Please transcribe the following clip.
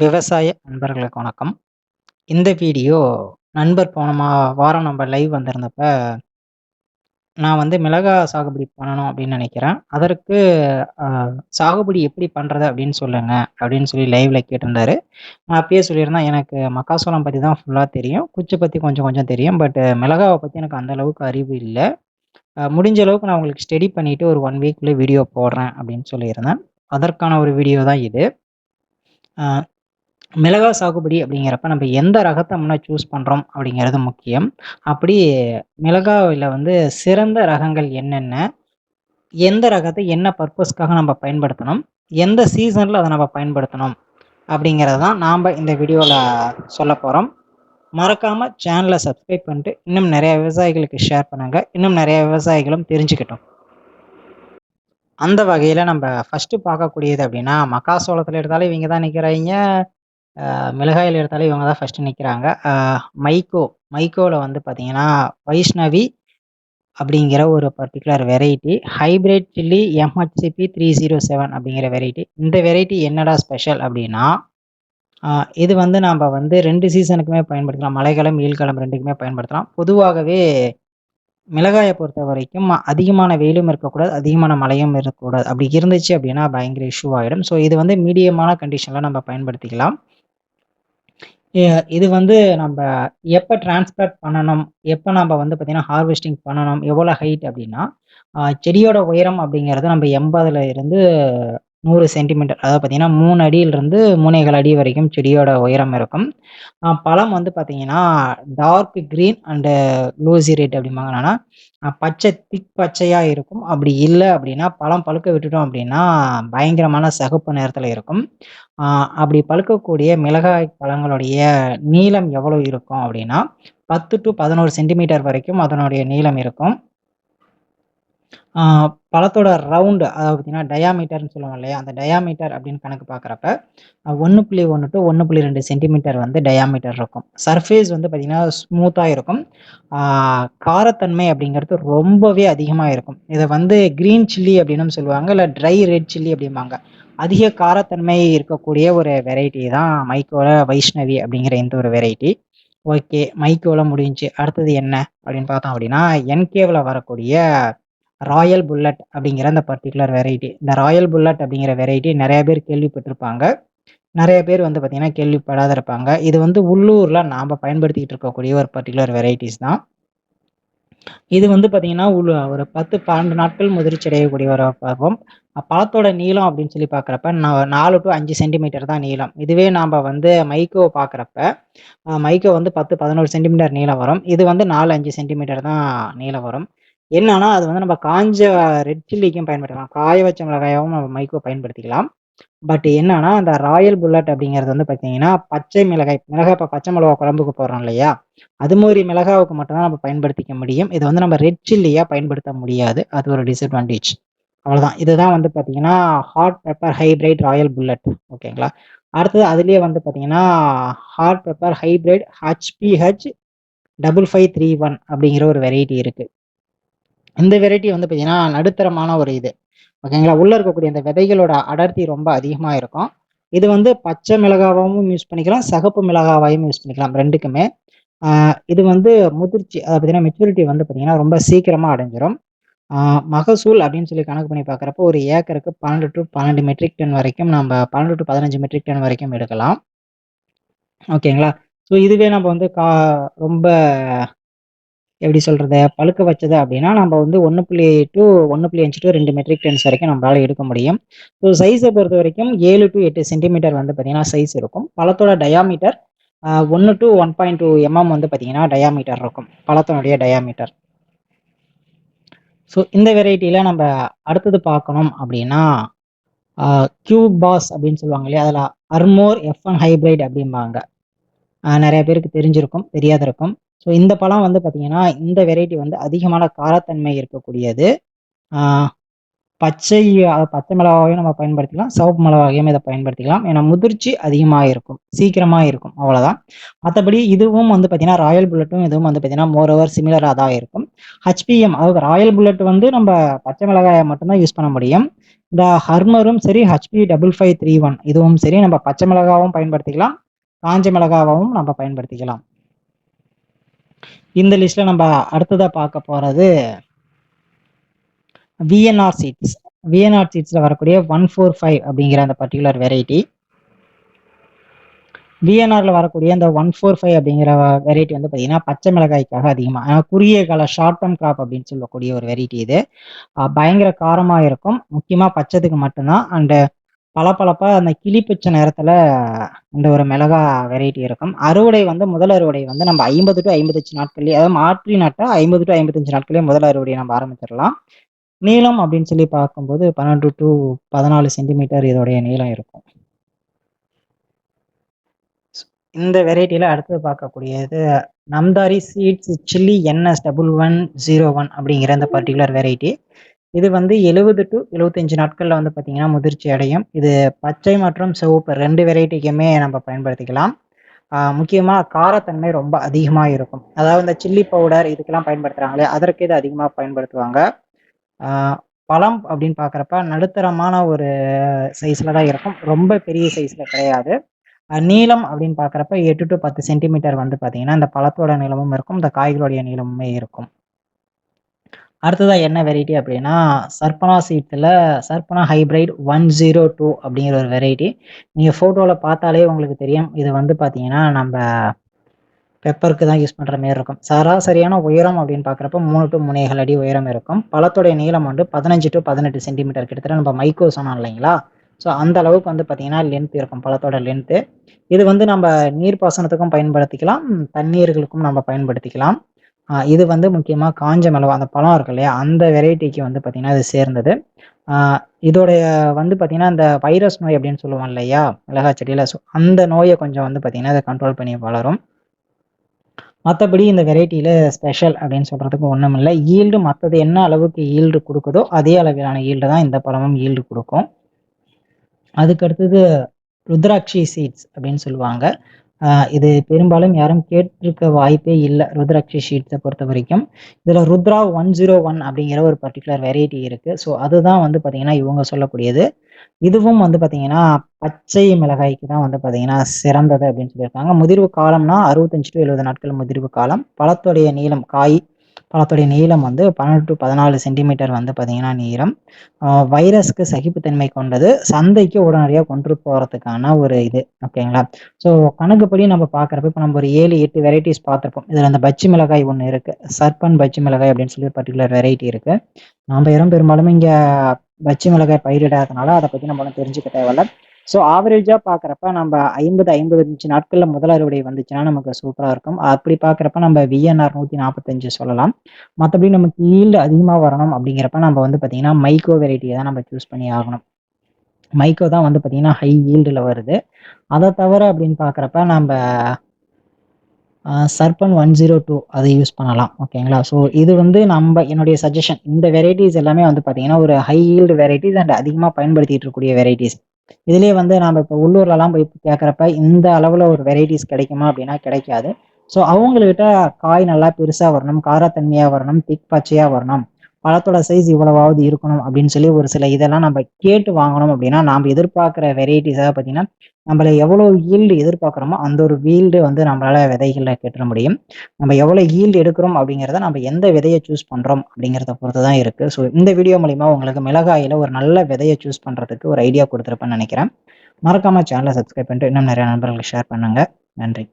விவசாய நண்பர்களுக்கு வணக்கம். இந்த வீடியோ நண்பர் போன மா வாரம் நம்ம லைவ் வந்திருந்தப்ப நான் வந்து மிளகா சாகுபடி பண்ணணும் அப்படின்னு நினைக்கிறேன். அதற்கு சாகுபடி எப்படி பண்ணுறது அப்படின்னு சொல்லுங்க அப்படின்னு சொல்லி லைவ்ல கேட்டிருந்தாரு. நான் அப்பயே சொல்லியிருந்தேன் எனக்கு மக்காசோளம் பற்றி தான் ஃபுல்லாக தெரியும். குச்சி பற்றி கொஞ்சம் கொஞ்சம் தெரியும். பட் மிளகாவை பற்றி எனக்கு அந்த அளவுக்கு அறிவு இல்லை முடிஞ்ச அளவுக்கு நான் உங்களுக்கு ஸ்டடி பண்ணிட்டு ஒரு ஒன் வீக்குள்ளே வீடியோ போடுறேன் அப்படின்னு சொல்லியிருந்தேன். அதற்கான ஒரு வீடியோ தான் இது. மிளகா சாகுபடி அப்படிங்கிறப்ப நம்ம எந்த ரகத்தை முன்னே சூஸ் பண்ணுறோம் அப்படிங்கிறது முக்கியம். அப்படி மிளகாவில் வந்து சிறந்த ரகங்கள் என்னென்ன? எந்த ரகத்தை என்ன பர்பஸ்க்காக நம்ம பயன்படுத்தணும்? எந்த சீசனில் அதை நம்ம பயன்படுத்தணும்? அப்படிங்கிறது தான் நாம் இந்த வீடியோவில் சொல்ல போகிறோம் மறக்காமல் சேனலை சப்ஸ்கிரைப் பண்ணிட்டு இன்னும் நிறைய விவசாயிகளுக்கு ஷேர் பண்ணுங்கள் இன்னும் நிறைய விவசாயிகளும் தெரிஞ்சுக்கிட்டோம் அந்த வகையில் நம்ம ஃபர்ஸ்ட்டு பார்க்கக்கூடியது அப்படின்னா, மக்காசோளத்தில் எடுத்தாலே இவங்க தான் நிற்கிறாங்க மிளகாயில் எடுத்தாலே இவங்க தான் ஃபர்ஸ்ட்டு நிற்கிறாங்க மைக்கோ மைக்கோவில் வந்து பார்த்தீங்கன்னா, வைஷ்ணவி அப்படிங்கிற ஒரு particular variety. Hybrid chilli MHCP 307 அப்படிங்கிற வெரைட்டி. இந்த வெரைட்டி என்னடா ஸ்பெஷல் அப்படின்னா, இது வந்து நம்ம வந்து ரெண்டு சீசனுக்குமே பயன்படுத்தலாம். மழைக்காலம், ஈழ்காலம் ரெண்டுக்குமே பயன்படுத்தலாம். பொதுவாகவே மிளகாயை பொறுத்த வரைக்கும் அதிகமான வெயிலும் இருக்கக்கூடாது, அதிகமான மழையும் இருக்கக்கூடாது. அப்படி இருந்துச்சு அப்படின்னா பயங்கர இஷ்யூ ஆகிடும் ஸோ இது வந்து மீடியமான கண்டிஷனில் நம்ம பயன்படுத்திக்கலாம். இது வந்து நம்ம எப்போ டிரான்ஸ்பிளான்ட் பண்ணணும்? எப்போ நம்ம வந்து பார்த்திங்கன்னா ஹார்வெஸ்டிங் பண்ணணும்? எவ்வளோ ஹைட் அப்படின்னா, செடியோட உயரம் அப்படிங்கிறது நம்ம 80ல இருந்து 100 சென்டிமீட்டர் அதாவது பார்த்தீங்கன்னா, 3 அடியிலிருந்து 3 1/4 அடி வரைக்கும் செடியோட உயரம் இருக்கும். அ பழம் வந்து பார்த்தீங்கன்னா, டார்க் கிரீன் அண்டு லூசி ரெட் அப்படிம்பாங்க. என்னன்னா, அ பச்சை திக் பச்சையா இருக்கும். அப்படி இல்ல அப்படின்னா, பழம் பழுக்க விட்டுட்டோம் அப்படின்னா, பயங்கரமான சிகப்பு நிறத்துல இருக்கும். அ அப்படி பழுக்கக்கூடிய மிளகாய் பழங்களுடைய நீளம் எவ்வளோ இருக்கும் அப்படின்னா, 10 டூ 11 சென்டிமீட்டர் வரைக்கும் அதனுடைய நீளம் இருக்கும். பழத்தோட ரவுண்டு அதாவது பார்த்தீங்கன்னா, டயாமீட்டர்னு சொல்லுவோம் இல்லையா? அந்த டயாமீட்டர் அப்படின்னு கணக்கு பார்க்குறப்ப, ஒன்று புள்ளி ஒன்று டு ஒன்று புள்ளி ரெண்டு சென்டிமீட்டர் வந்து டயாமீட்டர் இருக்கும். சர்ஃபேஸ் வந்து பார்த்திங்கன்னா ஸ்மூத்தாக இருக்கும். காரத்தன்மை அப்படிங்கிறது ரொம்பவே அதிகமாக இருக்கும். இதை வந்து கிரீன் சில்லி அப்படின்னு சொல்லுவாங்க. இல்லை ட்ரை ரெட் சில்லி அப்படிம்பாங்க. அதிக காரத்தன்மை இருக்கக்கூடிய ஒரு வெரைட்டி தான் மைக்கோல வைஷ்ணவி அப்படிங்கிற இந்த ஒரு வெரைட்டி. ஓகே. மைக்கோல முடிஞ்சுச்சு. அடுத்தது என்ன அப்படின்னு பார்த்தோம் அப்படின்னா, என்கேவில் வரக்கூடிய ராயல் புல்லட் அப்படிங்கிற அந்த பர்ட்டிகுலர் வெரைட்டி. இந்த ராயல் புல்லட் அப்படிங்கிற வெரைட்டி நிறைய பேர் கேள்விப்பட்டிருப்பாங்க. நிறைய பேர் வந்து பார்த்திங்கன்னா கேள்விப்படாத இருப்பாங்க. இது வந்து உள்ளூரில் நாம் பயன்படுத்திக்கிட்டு இருக்கக்கூடிய ஒரு பர்டிகுலர் வெரைட்டிஸ் தான். இது வந்து பார்த்தீங்கன்னா, உள்ள ஒரு 10, 12 நாட்கள் முதிர்ச்சி அடையக்கூடிய ஒரு பருவம். பழத்தோட நீளம் அப்படின்னு சொல்லி பார்க்குறப்ப, நாலு டு அஞ்சு சென்டிமீட்டர் தான் நீளம். இதுவே நாம் வந்து மைக்கோவை பார்க்குறப்ப, மைக்கோ வந்து 10, 11 சென்டிமீட்டர் நீளம் வரும். இது வந்து 4, 5 சென்டிமீட்டர் தான் நீளம் வரும். என்னன்னா, அது வந்து நம்ம காஞ்ச ரெட் சில்லிக்கும் பயன்படுத்தலாம். காய வச்ச மிளகாயாவும் நம்ம மைக்கோ பயன்படுத்திக்கலாம். பட் என்னன்னா, அந்த ராயல் புல்லட் அப்படிங்கிறது வந்து பார்த்தீங்கன்னா, பச்சை மிளகாய் மிளகாய் இப்போ பச்சை மிளகா குழம்புக்கு போடுறோம் இல்லையா? அது மாதிரி மிளகாவுக்கு மட்டும்தான் நம்ம பயன்படுத்திக்க முடியும். இதை வந்து நம்ம ரெட் சில்லியாக பயன்படுத்த முடியாது. அது ஒரு டிஸ்அட்வான்டேஜ். அவ்வளோதான். இதுதான் வந்து பார்த்தீங்கன்னா, hot pepper hybrid Royal Bullet ஓகேங்களா? அடுத்தது அதுலேயே வந்து பார்த்தீங்கன்னா, hot pepper hybrid HPH double five three one அப்படிங்கிற ஒரு வெரைட்டி இருக்குது இந்த வெரைட்டி வந்து பார்த்தீங்கன்னா, நடுத்தரமான ஒரு இது. ஓகேங்களா? உள்ளே இருக்கக்கூடிய அந்த விதைகளோட அடர்த்தி ரொம்ப அதிகமாக இருக்கும். இது வந்து பச்சை மிளகாவாகவும் யூஸ் பண்ணிக்கலாம். சிகப்பு மிளகாவாயும் யூஸ் பண்ணிக்கலாம் ரெண்டுக்குமே இது வந்து முதிர்ச்சி அதை பார்த்தீங்கன்னா, மெச்சூரிட்டி வந்து பார்த்தீங்கன்னா, ரொம்ப சீக்கிரமாக அடைஞ்சிரும். மகசூல் அப்படின்னு சொல்லி கணக்கு பண்ணி பார்க்குறப்போ, ஒரு ஏக்கருக்கு பன்னெண்டு டு பன்னெண்டு மெட்ரிக் டன் வரைக்கும் நம்ம பன்னெண்டு டு பதினஞ்சு மெட்ரிக் டன் வரைக்கும் எடுக்கலாம். ஓகேங்களா? ஸோ இதுவே நம்ம வந்து கா ரொம்ப எப்படி சொல்றது? பழுக்க வச்சது அப்படின்னா, நம்ம வந்து 1.2 டூ 1.5 டூ 2 மெட்ரிக் டன்ஸ் வரைக்கும் நம்மளால எடுக்க முடியும். ஸோ சைஸ பொறுத்தவரைக்கும் 7 டூ 8 சென்டிமீட்டர் வந்து பார்த்தீங்கன்னா, சைஸ் இருக்கும். பழத்தோட டயாமீட்டர் அ 1 டூ 1.2 எம்எம் வந்து பார்த்தீங்கன்னா, டயாமீட்டர் இருக்கும். பழத்தினுடைய டயாமீட்டர். ஸோ இந்த வெரைட்டியில் நம்ம அடுத்தது பார்க்கணும் அப்படின்னா, அ பாஸ் அப்படின்னு சொல்லுவாங்க இல்லையா? அதில அர்மோர் எஃப்1 ஹைபிரிட் அப்படிம்பாங்க. நிறைய பேருக்கு தெரிஞ்சிருக்கும், தெரியாத இருக்கும். ஸோ இந்த பழம் வந்து பார்த்தீங்கன்னா, இந்த வெரைட்டி வந்து அதிகமான காரத்தன்மை இருக்கக்கூடியது. பச்சை பச்சை மிளகாவையும் நம்ம பயன்படுத்திக்கலாம். சிவப்பு மிளகாவையும் இதை பயன்படுத்திக்கலாம். ஏன்னா முதிர்ச்சி அதிகமாக இருக்கும். சீக்கிரமாக இருக்கும். அவ்வளோதான். மற்றபடி இதுவும் வந்து பார்த்தீங்கன்னா, ராயல் புல்லட்டும் இதுவும் வந்து பார்த்தீங்கன்னா, மோர் ஓவர் சிமிலராக தான் இருக்கும். ஹச்பிஎம் அதாவது ராயல் புல்லட் வந்து நம்ம பச்சை மிளகாயை மட்டும்தான் யூஸ் பண்ண முடியும். இந்த ஹர்மரும் சரி HP double five three one இதுவும் சரி நம்ம பச்சை மிளகாவும் பயன்படுத்திக்கலாம் காஞ்ச மிளகாவும் நம்ம பயன்படுத்திக்கலாம். இந்த லிஸ்ட்ல நம்ம அடுத்ததா பார்க்க போறது விஎன்ஆர் சீட்ஸ் விஎன்ஆர் சீட்ஸ்ல வரக்கூடிய ஒன் ஃபோர் ஃபைவ் அப்படிங்கிற அந்த பர்டிகுலர் வெரைட்டி விஎன்ஆர்ல வரக்கூடிய அந்த ஒன் ஃபோர் ஃபைவ் அப்படிங்கிற வெரைட்டி வந்து பார்த்தீங்கன்னா பச்சை மிளகாய்க்காக அதிகமாக குறுகிய கால ஷார்ட் டேர்ம் கிராப் அப்படின்னு சொல்லக்கூடிய ஒரு வெரைட்டி இது. பயங்கர காரமாக இருக்கும். முக்கியமாக பச்சத்துக்கு மட்டும்தான். அண்டு பளபளப்பாக அந்த கிளிப்பிச்ச நேரத்தில் இந்த ஒரு மிளகா வெரைட்டி இருக்கும். அறுவடை வந்து முதல் அறுவடை வந்து நம்ம ஐம்பது டு ஐம்பத்தஞ்சு நாட்கள்லேயே அதாவது மாற்றி நட்டால் ஐம்பது டு ஐம்பத்தஞ்சு நாட்களே முதல் அறுவடையை நம்ம ஆரம்பிச்சிடலாம். நீளம் அப்படின்னு சொல்லி பார்க்கும்போது பன்னெண்டு டு பதினாலு சென்டிமீட்டர் இதோடைய நீளம் இருக்கும். இந்த வெரைட்டியில் அடுத்து பார்க்கக்கூடியது Namdhari seeds chilli NS double one zero one அப்படிங்கிற அந்த பர்டிகுலர் வெரைட்டி இது வந்து எழுபது டு எழுபத்தஞ்சு நாட்களில் வந்து பார்த்திங்கன்னா முதிர்ச்சி அடையும். இது பச்சை மற்றும் சிவப்பு ரெண்டு வெரைட்டிக்குமே நம்ம பயன்படுத்திக்கலாம். முக்கியமாக காரத்தன்மை ரொம்ப அதிகமாக இருக்கும். அதாவது இந்த சில்லி பவுடர் இதுக்கெல்லாம் பயன்படுத்துகிறாங்களே அதற்கு இது அதிகமாக பயன்படுத்துவாங்க. பழம் அப்படின்னு பார்க்குறப்ப நடுத்தரமான ஒரு சைஸில் தான் இருக்கும். ரொம்ப பெரிய சைஸில் கிடையாது. நீளம் அப்படின்னு பார்க்குறப்ப எட்டு டு பத்து சென்டிமீட்டர் வந்து பார்த்தீங்கன்னா இந்த பழத்தோட நீளமும் இருக்கும் இந்த காய்களுடைய நீளமுமே இருக்கும். அடுத்ததாக என்ன வெரைட்டி அப்படின்னா Sarpana சீட்ஸில் Sarpana hybrid one zero two அப்படிங்கிற ஒரு வெரைட்டி நீங்கள் ஃபோட்டோவில் பார்த்தாலே உங்களுக்கு தெரியும். இது வந்து பார்த்தீங்கன்னா நம்ம பெப்பருக்கு தான் யூஸ் பண்ணுற மாரி இருக்கும். சராசரியான உயரம் அப்படின்னு பார்க்குறப்ப மூணு டு மூணேகள் அடி உயரம் இருக்கும். பழத்தோடைய நீளம் வந்து பதினஞ்சு டு பதினெட்டு சென்டிமீட்டர் கிட்டத்தட்ட நம்ம மைக்கோ சொன்னோம் இல்லைங்களா? ஸோ அந்த அளவுக்கு வந்து பார்த்தீங்கன்னா லென்த் இருக்கும் பழத்தோட லென்த்து இது வந்து நம்ம நீர் பாசனத்துக்கும் பயன்படுத்திக்கலாம். தண்ணீர்களுக்கும் நம்ம பயன்படுத்திக்கலாம். இது வந்து முக்கியமாக காஞ்ச மிளவா அந்த பழம் இருக்கு இல்லையா அந்த வெரைட்டிக்கு வந்து பார்த்திங்கன்னா இது சேர்ந்தது. இதோடைய வந்து பார்த்திங்கன்னா இந்த வைரஸ் நோய் அப்படின்னு சொல்லுவோம் இல்லையா மிளகா செடியில் ஸோ அந்த நோயை கொஞ்சம் வந்து பார்த்திங்கன்னா அதை கண்ட்ரோல் பண்ணி வளரும். மற்றபடி இந்த வெரைட்டியில் ஸ்பெஷல் அப்படின்னு சொல்கிறதுக்கு ஒன்றும் இல்லை. ஈல்டு மற்றது என்ன அளவுக்கு ஈல்டு கொடுக்குதோ அதே அளவிலான ஈல்டு தான் இந்த பழமும் ஈல்டு கொடுக்கும். அதுக்கு அடுத்தது ருத்ராட்சி சீட்ஸ் அப்படின்னு சொல்லுவாங்க. இது பெரும்பாலும் யாரும் கேட்டிருக்க வாய்ப்பே இல்லை ருத்ராட்சி ஷீட்ஸை பொறுத்த வரைக்கும். இதில் ருத்ரா ஒன் ஜீரோ ஒன் அப்படிங்கிற ஒரு பர்டிகுலர் வெரைட்டி இருக்குது ஸோ அதுதான் வந்து பார்த்திங்கன்னா இவங்க சொல்லக்கூடியது. இதுவும் வந்து பார்த்திங்கன்னா பச்சை மிளகாய்க்கு தான் வந்து பார்த்திங்கன்னா சிறந்தது அப்படின்னு சொல்லியிருக்காங்க. முதிர்வு காலம்னா அறுபத்தஞ்சு டு எழுபது நாட்கள் முதிர்வு காலம். பழத்துடைய நீளம் காய் பழத்துடைய நீளம் வந்து பன்னெண்டு டு பதினாலு சென்டிமீட்டர் வந்து பார்த்திங்கன்னா நீளம். வைரஸ்க்கு சகிப்புத்தன்மை கொண்டது சந்தைக்கு உடனடியாக கொண்டு போகிறதுக்கான ஒரு இது ஓகேங்களா? ஸோ கணக்குப்படி நம்ம பார்க்குறப்ப இப்போ நம்ம ஒரு ஏழு எட்டு வெரைட்டிஸ் பார்த்துருப்போம் இதில் அந்த பச்சி மிளகாய் ஒன்று இருக்குது சர்பன் பச்சி மிளகாய் அப்படின்னு சொல்லி பர்டிகுலர் வெரைட்டி இருக்குது நாம் இடம் பெரும்பாலும் இங்கே பச்சி மிளகாய் பயிரிடாதனால அதை பற்றி நம்ம தெரிஞ்சுக்க தேவையில்ல. ஸோ ஆவரேஜாக பார்க்குறப்ப நம்ம ஐம்பது ஐம்பது அஞ்சு நாட்களில் முதல் அறுவடை வந்துச்சுன்னா நமக்கு சூப்பராக இருக்கும். அப்படி பார்க்குறப்ப நம்ம விஎன்ஆர் நூற்றி நாற்பத்தஞ்சு சொல்லலாம். மற்றபடி நமக்கு ஈல்டு அதிகமாக வரணும் அப்படிங்கிறப்ப நம்ம வந்து பார்த்திங்கன்னா மைக்கோ வெரைட்டியை தான் நம்ம சூஸ் பண்ணி ஆகணும். மைக்கோ தான் வந்து பார்த்திங்கன்னா ஹை ஈல்டில் வருது. அதை தவிர அப்படின்னு பார்க்குறப்ப நம்ம சர்பன் ஒன் ஜீரோ டூ அதை யூஸ் பண்ணலாம். ஓகேங்களா ஸோ இது வந்து நம்ம என்னுடைய சஜஷன் இந்த வெரைட்டிஸ் எல்லாமே வந்து பார்த்தீங்கன்னா ஒரு ஹை ஈல்டு வெரைட்டிஸ் அண்ட் அதிகமாக பயன்படுத்திட்டு இருக்கக்கூடிய வெரைட்டிஸ் இதுலேயே வந்து நாம இப்போ உள்ளூர்லலாம் போய் கேட்குறப்ப இந்த அளவில் ஒரு வெரைட்டிஸ் கிடைக்குமா அப்படின்னா கிடைக்காது. ஸோ அவங்கக்கிட்ட காய் நல்லா பெருசாக வரணும் காரத்தன்மையாக வரணும் திக் பச்சையாக வரணும். பழத்தோட சைஸ் இவ்வளவாவது இருக்கணும் அப்படின்னு சொல்லி ஒரு சில இதெல்லாம் நம்ம கேட்டு வாங்கணும் அப்படின்னா நாம் எதிர்பார்க்குற வெரைட்டிஸாக பார்த்தீங்கன்னா நம்மள எவ்வளோ ஈல்டு எதிர்பார்க்குறோமோ அந்த ஒரு வீல்டு வந்து நம்மளால் விதைகளில் கெட்டுற முடியும். நம்ம எவ்வளோ ஈல்டு எடுக்கிறோம் அப்படிங்கிறத நம்ம எந்த விதையை சூஸ் பண்ணுறோம் அப்படிங்கிறத பொறுத்து தான் இருக்குது ஸோ இந்த வீடியோ மூலிமா உங்களுக்கு மிளகாயில் ஒரு நல்ல விதையை சூஸ் பண்ணுறதுக்கு ஒரு ஐடியா கொடுத்துருப்பேன்னு நினைக்கிறேன். மறக்காமல் சேனலை சப்ஸ்கிரைப் பண்ணிட்டு இன்னும் நிறைய நண்பர்களுக்கு ஷேர் பண்ணுங்கள் நன்றி.